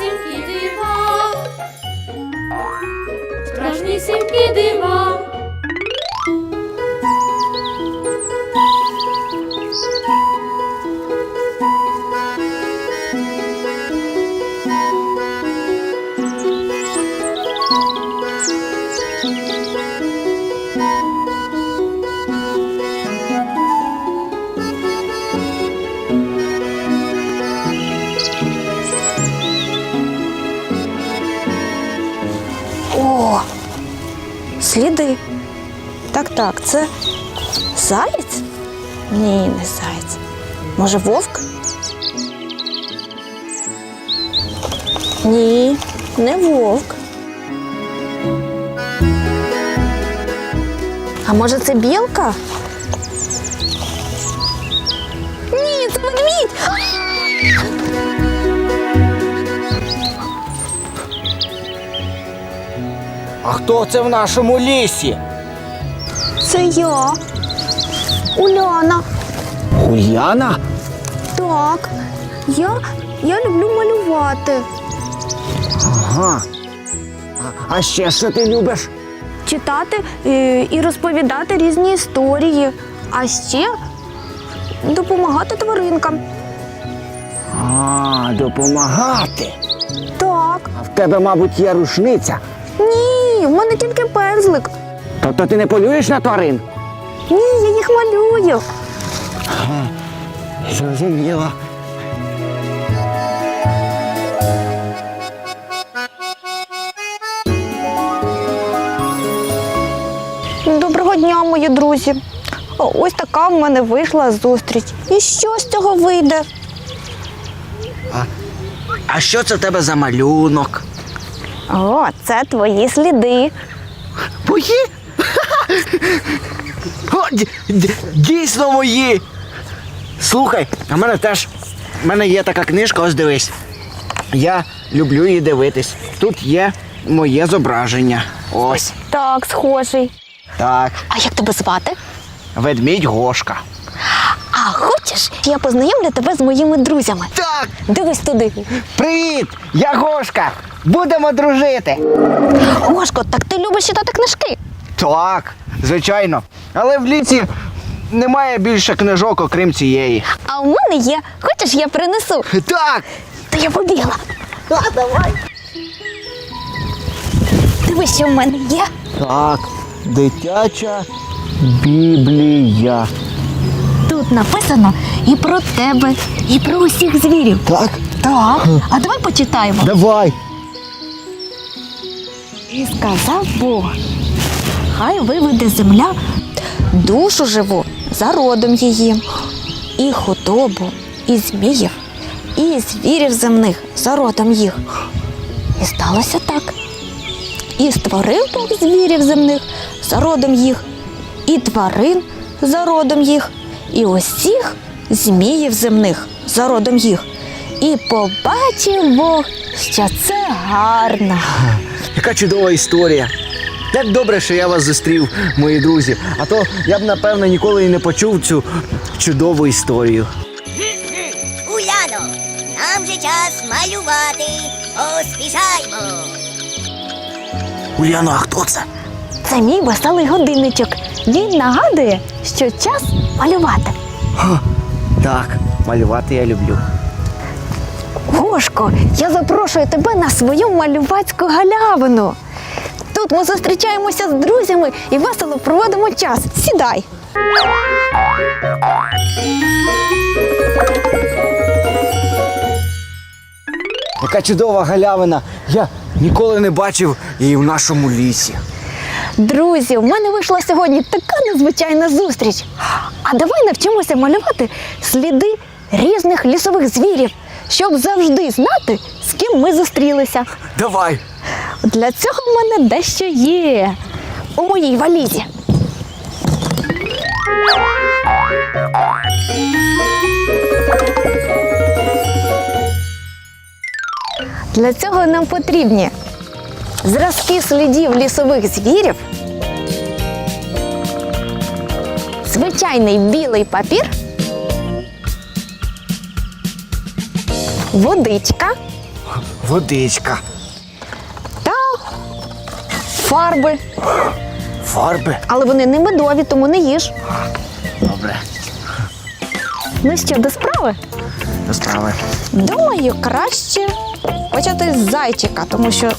страшнісінькі дива. Страшнісінькі дива. Так, це заєць? Ні, не заєць. Може, вовк? Ні, не вовк. А може це білка? Ні, це ведмідь! А хто це в нашому лісі? Це я. Уляна. Уляна? Так, я, я люблю малювати. Ага. А, а ще що ти любиш? читати е, і розповідати різні історії, а ще допомагати тваринкам. А, допомагати. Так, А в тебе, мабуть, є рушниця. ні, в мене тільки пензлик. Тобто ти не полюєш на тварин? Ні, я їх малюю. Зрозуміло. Доброго дня, мої друзі. Ось така в мене вийшла зустріч. І що з цього вийде? А що це в тебе за малюнок? О, це твої сліди. Мої? О, дійсно мої. Слухай, а в мене теж. в мене є така книжка, ось дивись. Я люблю її дивитись. Тут є моє зображення. Ось. Так, схожий. Так. А як тебе звати? Ведмідь Гошка. А хочеш, я познайомлю тебе з моїми друзями. Так, Дивись туди. привіт! Я Гошка! Будемо дружити. Гошко, так ти любиш читати книжки? Так, звичайно. Але в ліці немає більше книжок, окрім цієї. А у мене є. Хочеш, я принесу? Так! То я побігла. А, давай. Дивись, що в мене є. Так, дитяча біблія. Тут написано і про тебе, і про усіх звірів. Так, Так. А давай почитаємо. давай. І сказав Бог, хай виведе земля душу живу за родом її, і худобу, і зміїв, і звірів земних за родом їх. І сталося так. І створив Бог звірів земних за родом їх, і тварин за родом їх, і усіх зміїв земних за родом їх. І побачив Бог, що це гарно. Яка чудова історія. Як добре, що я вас зустрів, мої друзі. А то я б, напевно, ніколи і не почув цю чудову історію. Уляно, нам же час малювати. Поспішаймо. Уляно, а хто це? Це мій веселий годинничок. Він нагадує, що час малювати. Так, малювати я люблю. Гошко, я запрошую тебе на свою малювацьку галявину. Тут ми зустрічаємося з друзями і весело проводимо час. Сідай. Яка чудова галявина. Я ніколи не бачив її в нашому лісі. Друзі, у мене вийшла сьогодні така незвичайна зустріч. А давай навчимося малювати сліди різних лісових звірів. щоб завжди знати, з ким ми зустрілися. Давай. Для цього в мене дещо є у моїй валізі. Для цього нам потрібні зразки слідів лісових звірів, звичайний білий папір, водичка Водичка. Фарби. Фарби. Але вони не медові, тому не їж. Добре. Ну що, до справи? До справи. Думаю, краще почати з зайчика, тому що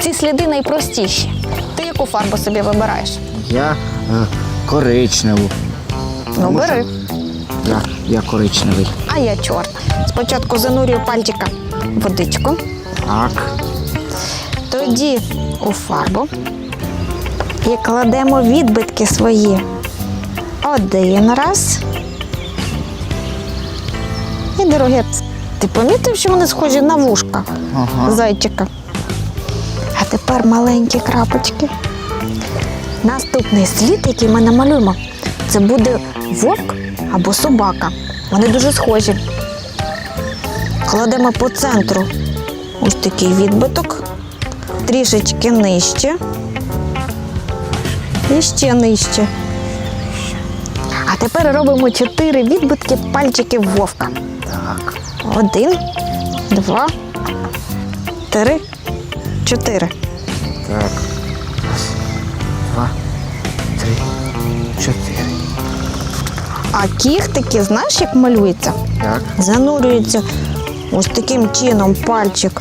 ці сліди найпростіші. Ти яку фарбу собі вибираєш? Я е, коричневу. Ну, бери. Я, я коричневий. А я чорна. Спочатку занурюю пальчика в водичку, Так. Тоді у фарбу і кладемо відбитки свої. Один раз. І другий раз. Ти помітив, що вони схожі на вушка Ага. зайчика? А тепер маленькі крапочки. Наступний слід, який ми намалюємо, це буде вовк або собака. Вони дуже схожі. Кладемо по центру ось такий відбиток, трішечки нижче. І ще нижче. А тепер робимо чотири відбитки пальчиків вовка. Так. Один, два, три, чотири. Так. Раз, два, три, чотири. А кіхтики, знаєш, як малюється? Так. Занурюється ось таким чином пальчик.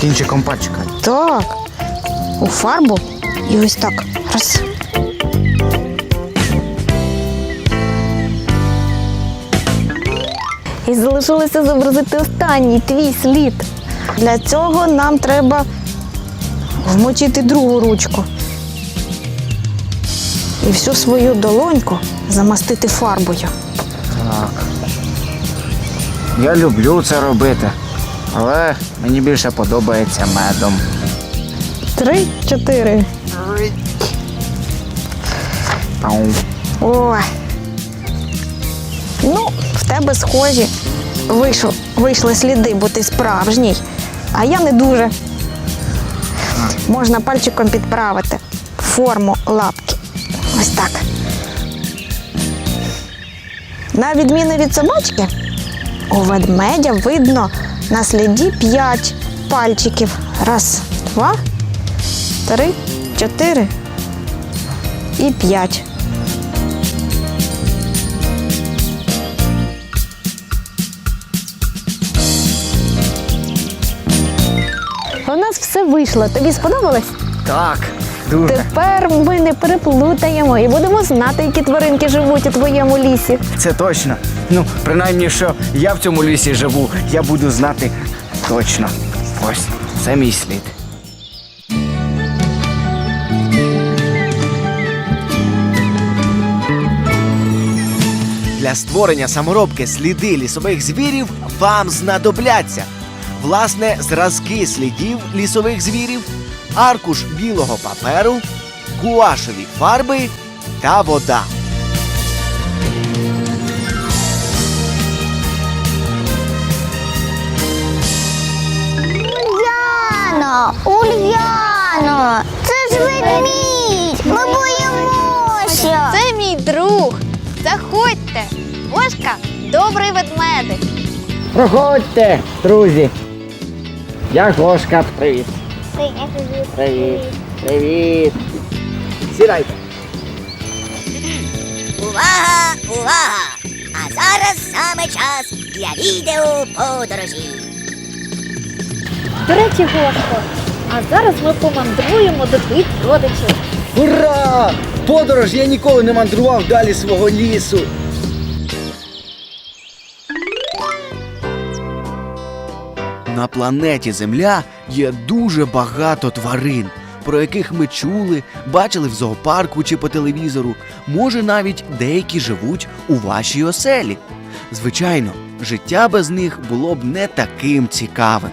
Кінчиком пальчика. Так. У фарбу. І ось так. Раз. І залишилося зобразити останній твій слід. Для цього нам треба вмочити другу ручку. І всю свою долоньку замастити фарбою. Так. Я люблю це робити. Але мені більше подобається медом. Три, чотири. Пау. Ой. Ну, в тебе схожі. Вийшов, вийшли сліди, бо ти справжній. А я не дуже. Можна пальчиком підправити форму лапки. Ось так. На відміну від собачки, у ведмедя видно на сліді п'ять пальчиків. Раз, два, три, чотири і п'ять. У нас все вийшло. Тобі сподобалось? Так. Дуже. Тепер ми не переплутаємо і будемо знати, які тваринки живуть у твоєму лісі. Це точно. Ну, принаймні, що я в цьому лісі живу, я буду знати точно. Ось, це мій слід. Для створення саморобки сліди лісових звірів вам знадобляться власне зразки слідів лісових звірів, аркуш білого паперу, гуашеві фарби та вода. Ульяно, Ульяно, це ж ведмідь. Ми боїмося. Це мій друг. Заходьте. Бошка добрий ведмедик. Проходьте, друзі. Я Гошка. Привіт. Привіт. Привіт. Сідайте. Увага, увага! А зараз саме час для відео подорожі. До речі, Гошко, а зараз ми помандруємо до твоїх родичів. Ура! Подорож! Я ніколи не мандрував далі свого лісу. На планеті Земля є дуже багато тварин, про яких ми чули, бачили в зоопарку чи по телевізору. Може, навіть деякі живуть у вашій оселі. Звичайно, життя без них було б не таким цікавим.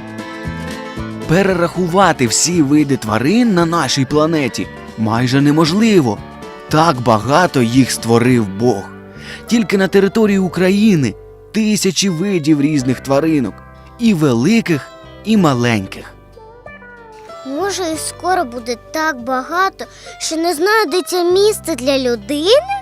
Перерахувати всі види тварин на нашій планеті майже неможливо. Так багато їх створив Бог. Тільки на території України тисячі видів різних тваринок, і великих, і маленьких. Може, і скоро буде так багато, що не знаю, де це місце для людини?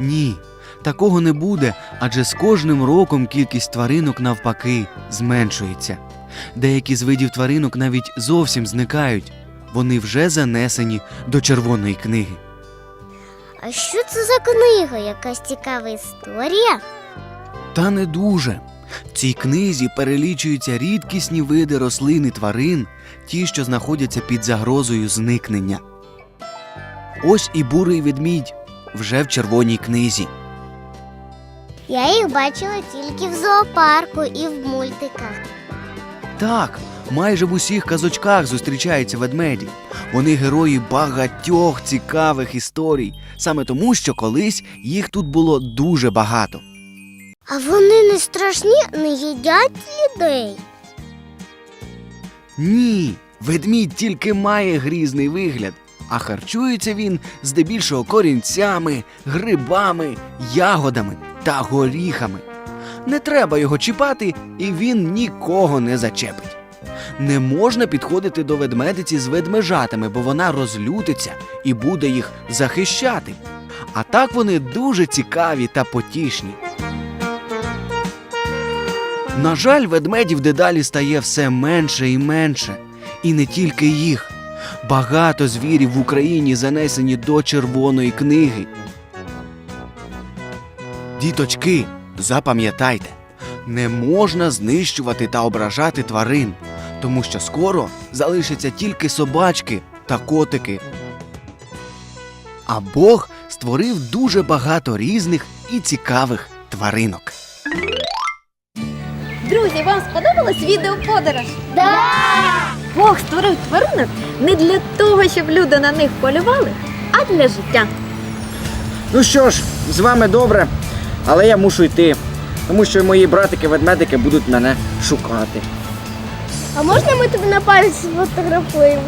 Ні, такого не буде, адже з кожним роком кількість тваринок навпаки зменшується. Деякі з видів тваринок навіть зовсім зникають. Вони вже занесені до червоної книги. А що це за книга? Якась цікава історія? Та не дуже. В цій книзі перелічуються рідкісні види рослин і тварин, ті, що знаходяться під загрозою зникнення. Ось і бурий ведмідь вже в червоній книзі. Я їх бачила тільки в зоопарку і в мультиках. Так, майже в усіх казочках зустрічаються ведмеді. Вони герої багатьох цікавих історій, саме тому, що колись їх тут було дуже багато. А вони не страшні, не їдять людей. Ні, ведмідь тільки має грізний вигляд, а харчується він здебільшого корінцями, грибами, ягодами та горіхами. Не треба його чіпати, і він нікого не зачепить. Не можна підходити до ведмедиці з ведмежатами, бо вона розлютиться і буде їх захищати. А так вони дуже цікаві та потішні. На жаль, ведмедів дедалі стає все менше і менше. І не тільки їх. Багато звірів в Україні занесені до червоної книги. Діточки, запам'ятайте, не можна знищувати та ображати тварин, тому що скоро залишаться тільки собачки та котики. А Бог створив дуже багато різних і цікавих тваринок. Друзі, вам сподобалось відео подорож? Да! Бог створив тваринок не для того, щоб люди на них полювали, а для життя. Ну що ж, з вами добре, але я мушу йти, тому що мої братики-ведмедики будуть мене шукати. А можна ми тебе на пам'ять сфотографуємо?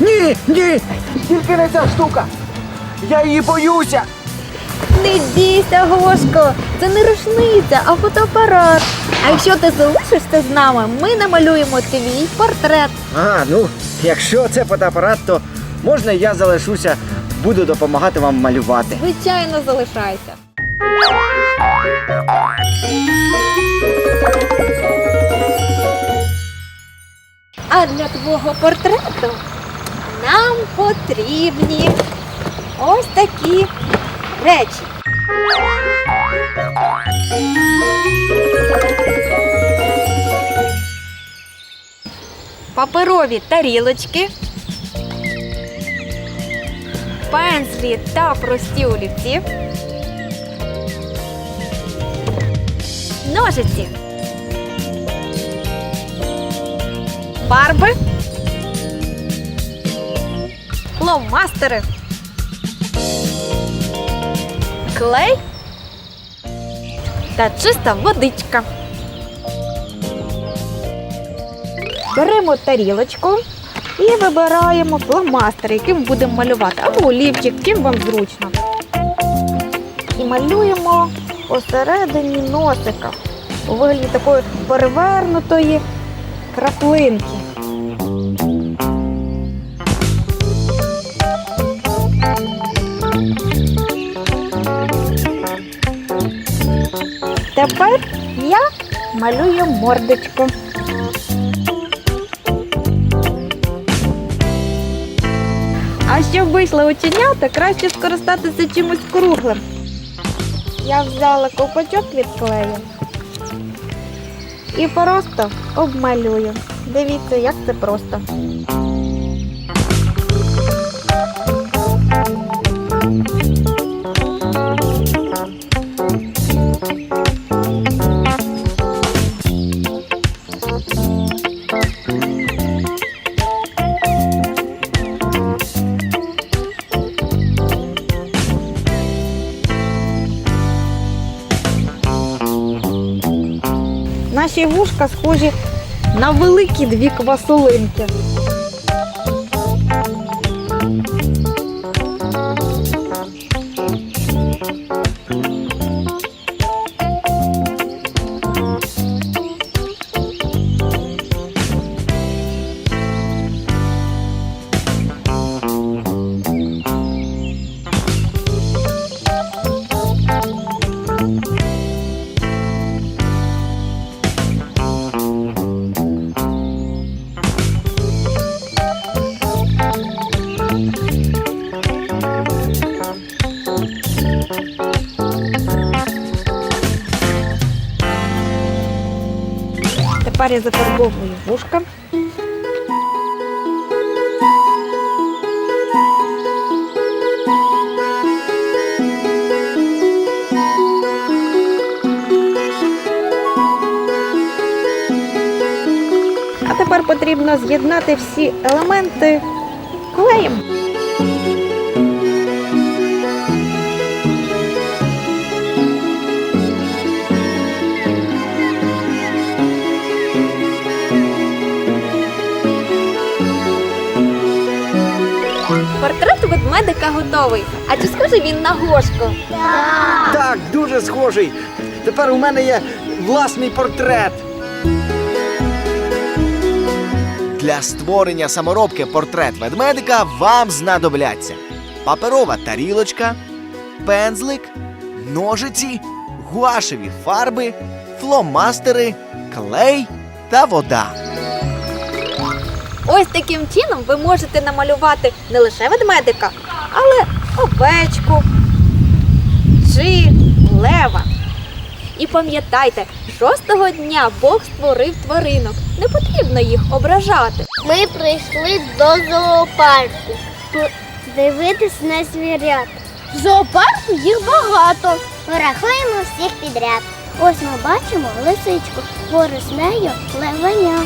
Ні, ні, тільки не ця штука. Я її боюся. Не бійся, Гошко, це не рушниця, а фотоапарат. А якщо ти залишишся з нами, ми намалюємо твій портрет. А, ну, якщо це фотоапарат, то можна я залишуся, буду допомагати вам малювати. Звичайно, залишайся. А для твого портрету нам потрібні ось такі речі. Паперові тарілочки, пензлі та прості олівці, ножиці, фарби, фломастери, клей та чиста водичка. Беремо тарілочку і вибираємо фломастер, яким будемо малювати, або олівчик, чим вам зручно. І малюємо посередині носика у вигляді такої перевернутої краплинки. Тепер я малюю мордочку. А щоб вийшло оченята, краще скористатися чимось круглим. Я взяла ковпачок від клею і просто обмалюю. Дивіться, як це просто. Thank you. Наші вушка схожі на великі дві квасолинки. Я зафарбовую вушка. А тепер потрібно з'єднати всі елементи клеєм. Ведмедика готовий. А чи схожий він на гошку? Так, дуже схожий. Тепер у мене є власний портрет. Для створення саморобки портрет ведмедика вам знадобляться паперова тарілочка, пензлик, ножиці, гуашеві фарби, фломастери, клей та вода. Ось таким чином ви можете намалювати не лише ведмедика, але овечку чи лева. І пам'ятайте, шостого дня Бог створив тваринок. Не потрібно їх ображати. Ми прийшли до зоопарку. Дивитись на звірят. В зоопарку їх багато. Порахуємо всіх підряд. Ось ми бачимо лисичку, поруч з нею левеня.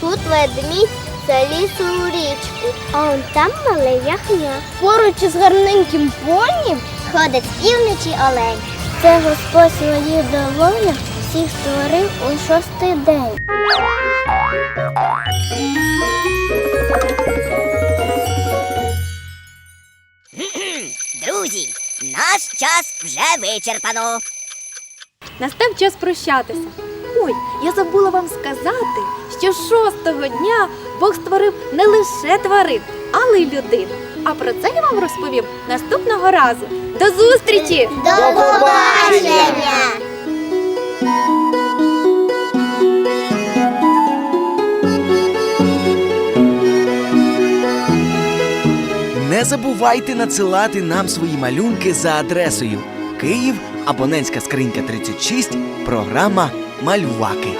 Тут ведмідь лісу у річку, а он там мале яхня. Поруч із гарненьким понім ходить півночі олень. Це Господь своїх долонях всіх створив у шостий день. Друзі, наш час вже вичерпано. Настав час прощатися. Ой, я забула вам сказати, що шостого дня Бог створив не лише тварин, але й людей. А про це я вам розповім наступного разу. До зустрічі! До побачення! Не забувайте надсилати нам свої малюнки за адресою Київ, абонентська скринька 36, програма Малюваки.